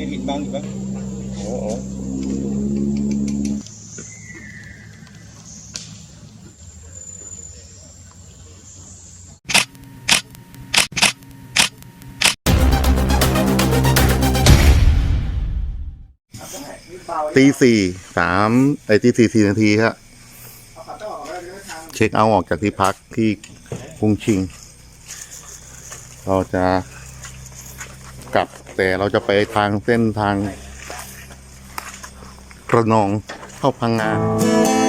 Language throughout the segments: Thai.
มีหินบางอยู่ปะโอ้โหตีสี่สามไอ้ตีสี่สี่นาทีครับเช็คเอาออกจากที่พักที่กรุงชิง เราจะกลับ แต่เราจะไปทางเส้นทางกระนองเข้าพังงาเรา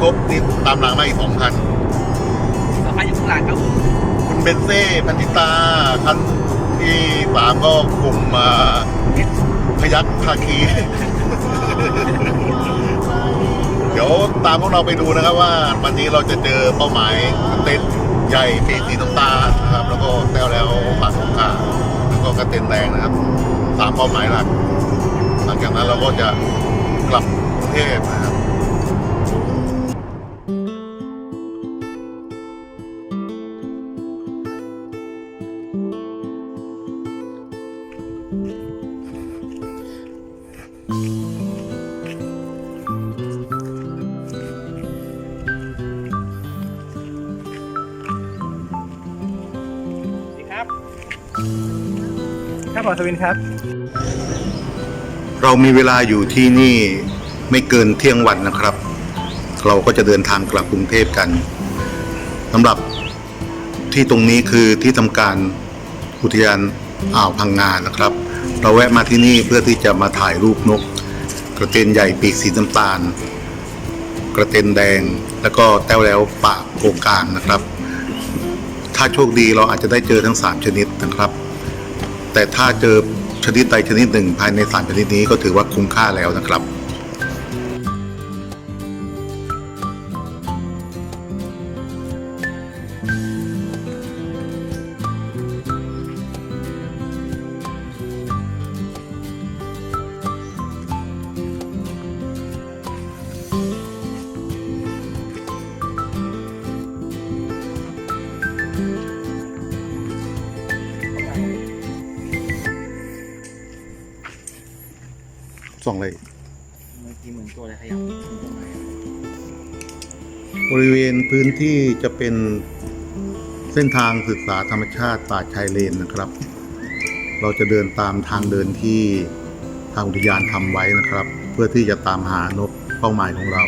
ครบครบนี่ตามหลังมาอีกสองคันต่อไปอยู่ข้างหลังครับผมคุณเบนเซ่พันธิตาคันที่สามก็กลุ่มอ่าพยัคฆ์ภาคีเดี๋ยวตามพวกเราไปดูนะครับว่าวันนี้เราจะเจอเป้าหมายเต็นท์ใหญ่ปีกสีน้ำตาลนะครับ แล้วก็แต้วแล้วปากสงขลาแล้วก็กระเต็นท์แดงนะครับสามเป้าหมายหลัก หลังจากนั้นเราก็จะกลับกรุงเทพนะครับ ครับหมอสวินครับ เรามีเวลาอยู่ที่นี่ไม่เกินเที่ยงวันนะครับ เราก็จะเดินทางกลับกรุงเทพกันสำหรับที่ตรงนี้คือที่ทำการอุทยานอ่าวพังงานะครับ เราแวะมาที่นี่เพื่อที่จะมาถ่ายรูปนก กระเตนใหญ่ปีกสีน้ำตาล กระเตนแดงแล้วก็แต้วแล้วปากโกกางนะครับ ถ้าโชคดีเราอาจจะได้เจอทั้ง 3 ชนิดนะครับ แต่ถ้าเจอชนิดใดชนิดหนึ่งภายในสารชนิดนี้ก็ถือว่าคุ้มค่าแล้วนะครับ ส่องเลย เมื่อกี้เหมือนตัวอะไรขยับบริเวณพื้นที่จะเป็นเส้นทางศึกษาธรรมชาติป่าชายเลนนะครับ เราจะเดินตามทางเดินที่ทางอุทยานทำไว้นะครับ เพื่อที่จะตามหานกเป้าหมายของเรา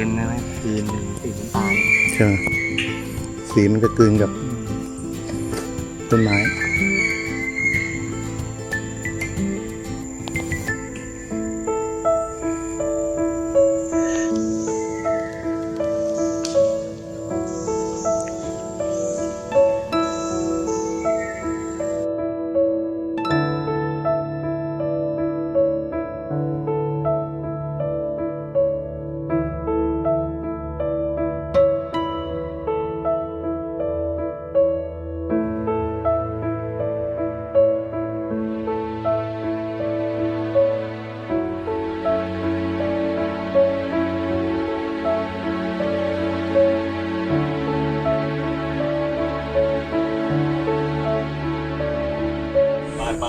อืมกับกระตือนนะคืนสีน้ำตาลใช่ไหมสีมันจะกลืนกับต้นไม้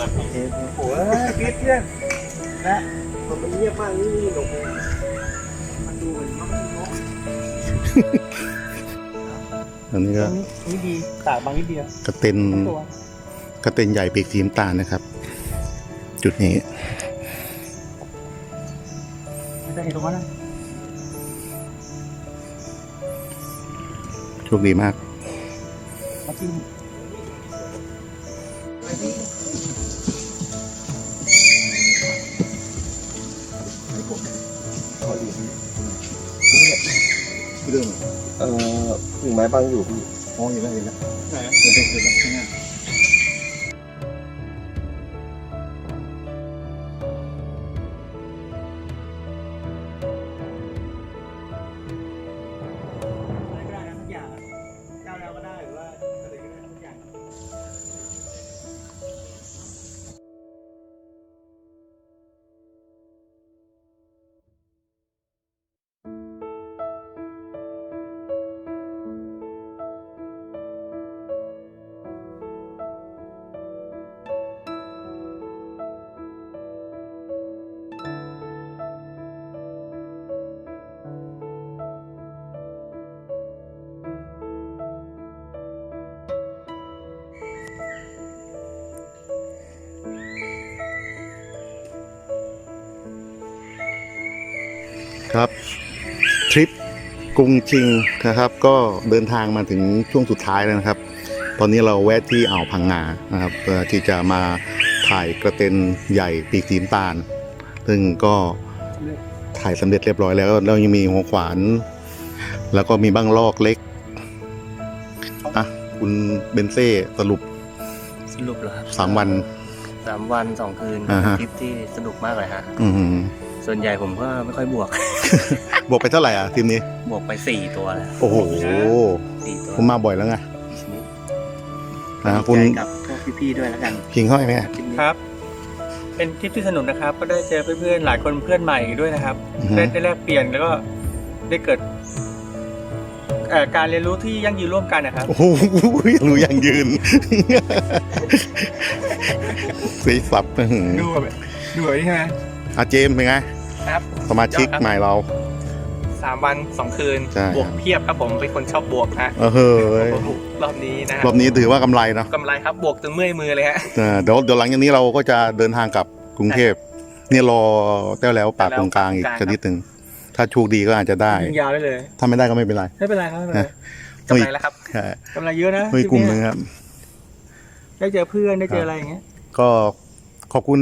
โอเคโอ้ยคลิปเนี่ยนะผมมันเงียบมากนี่หลงมันดูเหมือนนกนกอันนี้ก็นี่ดีตากบางนิดเดียวกระเต็นตัวกระเต็นใหญ่ปีกสีน้ำตาลนะครับ จุดนี้ไม่ได้เห็นตรงนั้นนะโชคดีมากมาจิ้ เรื่องเอ่อถึงไม้บางอยู่พี่ อ๋อเห็นแล้วเห็นแล้วไหนอะเห็นแล้วเห็นแล้วข้างหน้า ครับทริปกรุงชิงนะครับ ก็เดินทางมาถึงช่วงสุดท้ายแล้วนะครับ ตอนนี้เราแวะที่อ่าวพังงานะครับเพื่อที่จะมาถ่ายกระเต็นใหญ่ปีกสีน้ำตาล ซึ่งก็ถ่ายสำเร็จเรียบร้อยแล้วแล้วยังมีหัวขวาน แล้วก็มีบ้างลอกเล็กอะคุณเบนเซ่สรุปสรุปเหรอครับสามวันสามวันสองคืนอ่าฮะ ทริปที่สนุกมากเลยฮะ อืม ส่วนใหญ่ผมก็ไม่ค่อยบวก บวกไปเท่าไหร่อะทีมนี้ บวกไปสี่ตัวแล้วโอ้โหสี่ตัวผมมาบ่อยแล้วไงนะคุณดีใจกับพวกพี่ๆด้วยแล้วกันพิงห้อยไหมอะทริปนี้ครับ เป็นทริปที่สนุกนะครับ ก็ได้เจอเพื่อนๆหลายคนเพื่อนใหม่ด้วยนะครับอือฮึได้ได้แลกเปลี่ยนแล้วก็ได้เกิดเอ่อการเรียนรู้ที่ยั่งยืนร่วมกันนะครับ โอ้โหรู้อย่างยืนสีสับอื้อหือดูแบบดูแบบนี้ใช่ไหม อาเจมส์เป็นไง ครับสมาชิกยอดครับใหม่เรา สามวันสองคืน ใช่ บวกเพียบครับผมเป็นคนชอบบวกฮะเออเฮ้ยรอบนี้นะฮะรอบนี้ถือว่ากำไรเนาะกำไรครับบวกจนเมื่อยมือเลยฮะเออเดี๋ยวเดี๋ยวหลังจากนี้เราก็จะเดินทางกลับกรุงเทพเนี่ยรอแต้วแล้วปากตรงกลางอีกแต้วแล้วชนิดหนึ่งถ้าโชคดีก็อาจจะได้ ยิงยาวได้เลย ถ้าไม่ได้ก็ไม่เป็นไร ไม่เป็นไรครับไม่เป็นไรนะกำไรแล้วครับใช่กำไรเยอะนะเฮ้ยทริปกลุ่มหเนี้นึงยครับ ได้เจอเพื่อนได้เจครัอบอะไรอย่างเงี้ย ก็ขอบคุณ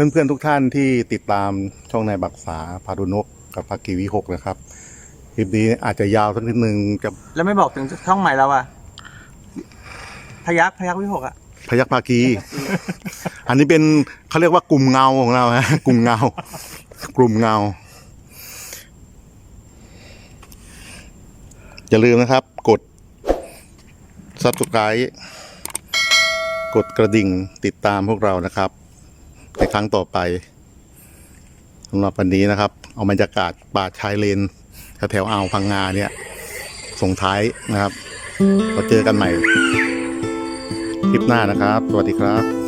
เพื่อนๆทุกท่านที่ติดตามช่องนายบักษาพาดุนกกับภากีวิหกนะครับคลิปนี้อาจจะยาวสักนิดนึงจะแล้วไม่บอกถึงช่องใหม่เราอะพยักพยักวิหกอะพยักภาคีอันนี้เป็นเขาเรียกว่ากลุ่มเงาของเราฮะกลุ่มเงา กลุ่มเงาอย่าลืมนะครับ กด subscribe กดกระดิ่งติดตามพวกเรานะครับ ในครั้งต่อไปสำหรับวันนี้นะครับ เอาบรรยากาศป่าชายเลนแถวอ่าวพังงาเนี่ย ส่งท้ายนะครับเราเจอกันใหม่ คลิปหน้านะครับ สวัสดีครับ